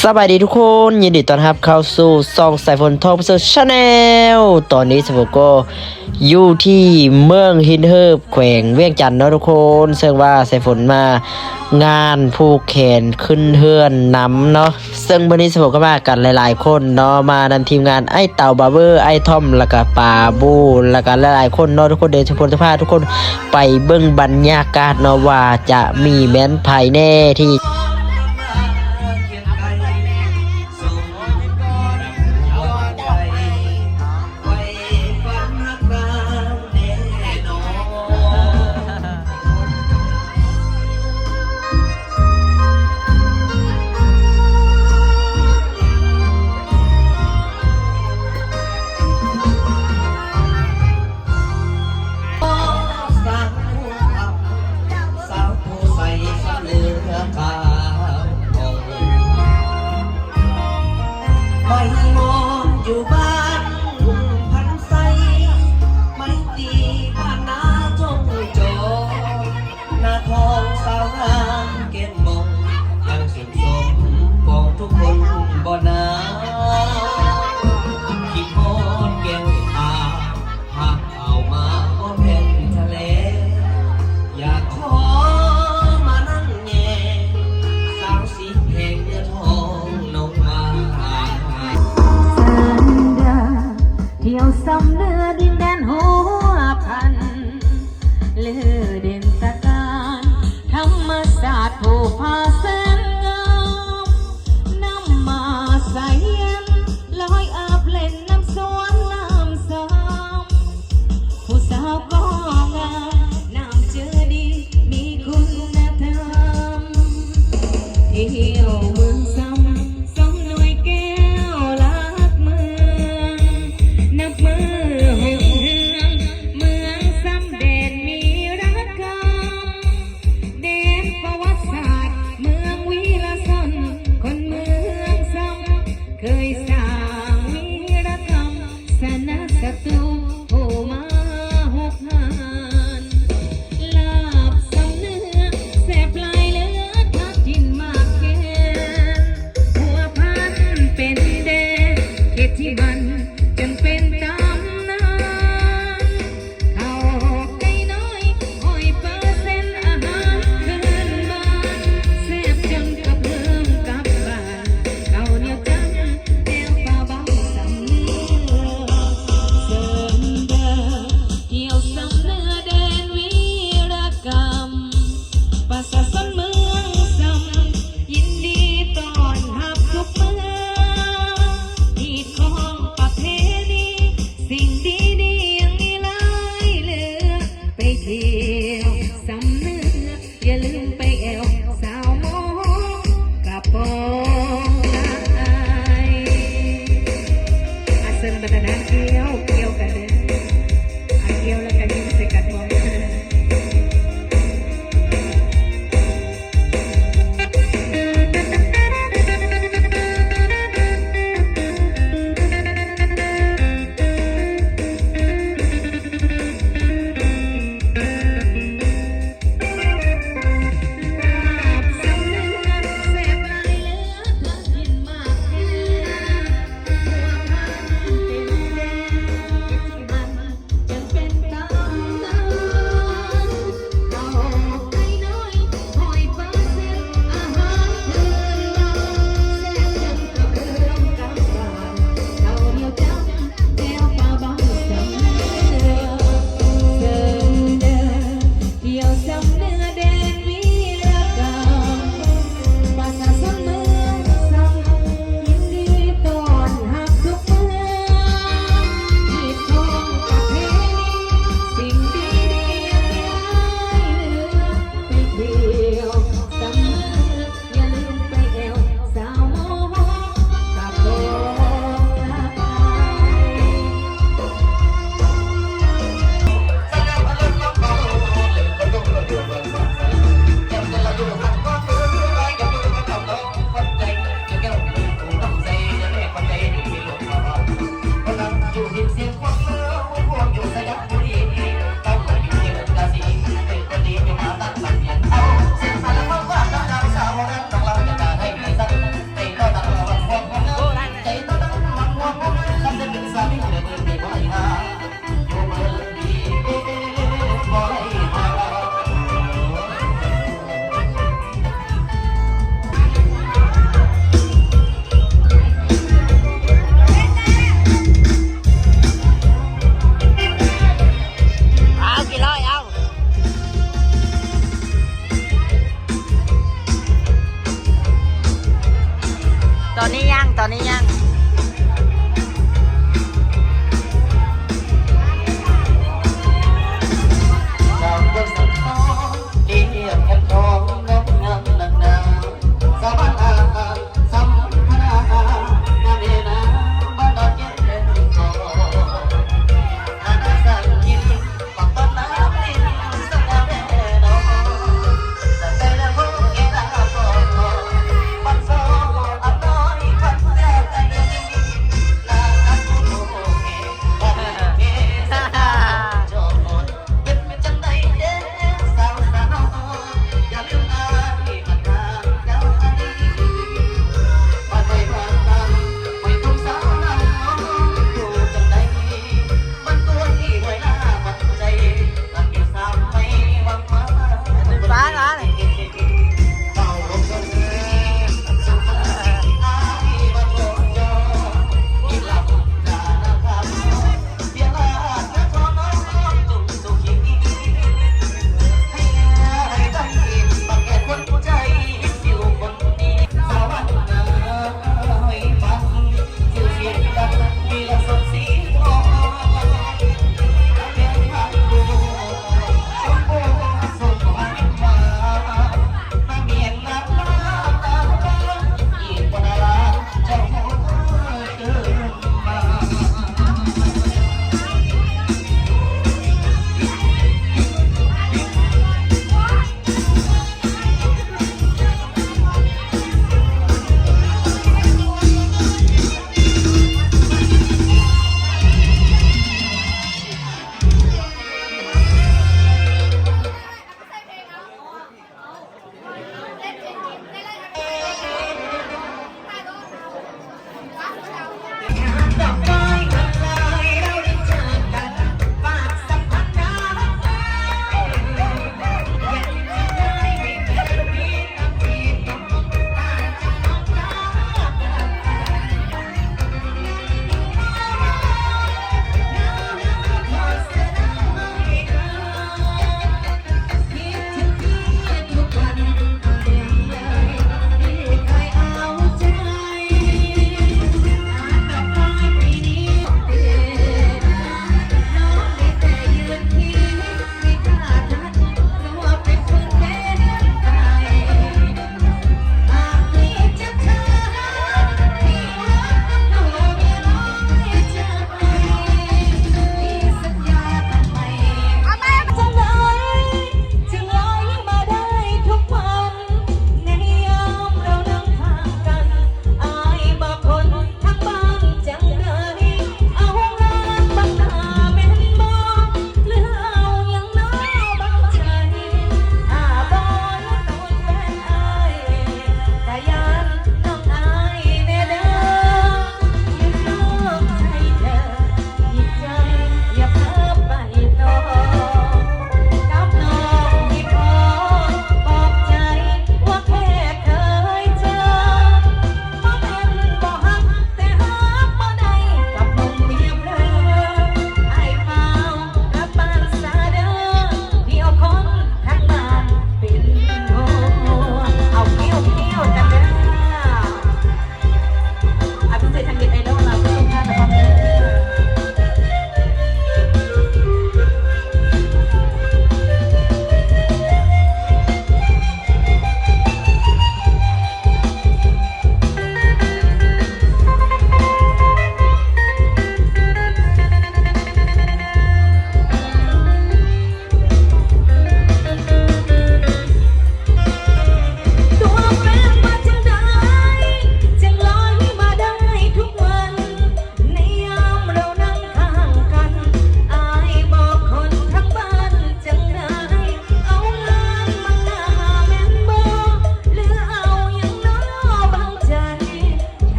สบายดีทุกคนยินดีต้อนรับเข้าสู่ซองสายฝนทองพิเศษชาแนลตอนนี้สมก็อยู่ที่เมืองฮินเฮิบแขวงเวียงจันทน์เนาะทุกคนซึ่งว่าสายฝนมางานผูกแขนขึ้นเฮือนน้ำเนาะซึ่งวันนี้สมก็มากันหลาย ๆ คนเนาะมานำทีมงานไอ้เต่าบาร์เบอร์ไอ้ทอมแล้วก็ป่าบูแล้วก็หลายๆคนเนาะทุกคนเดินทุกคนจะพาทุกคนไปเบิ่งบรรยากาศเนาะว่าจะมีแม้นภายแน่ที่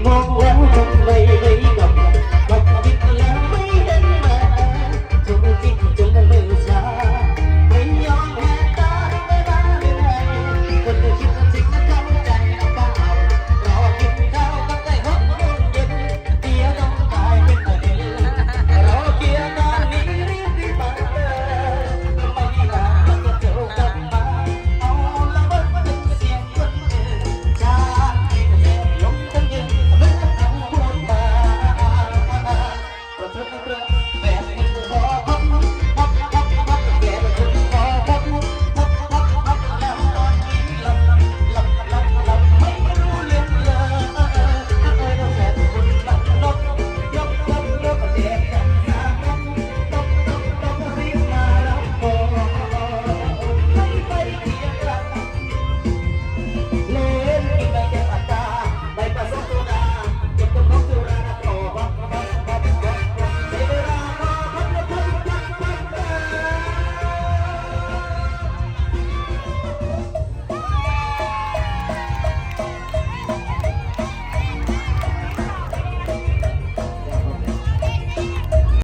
Move.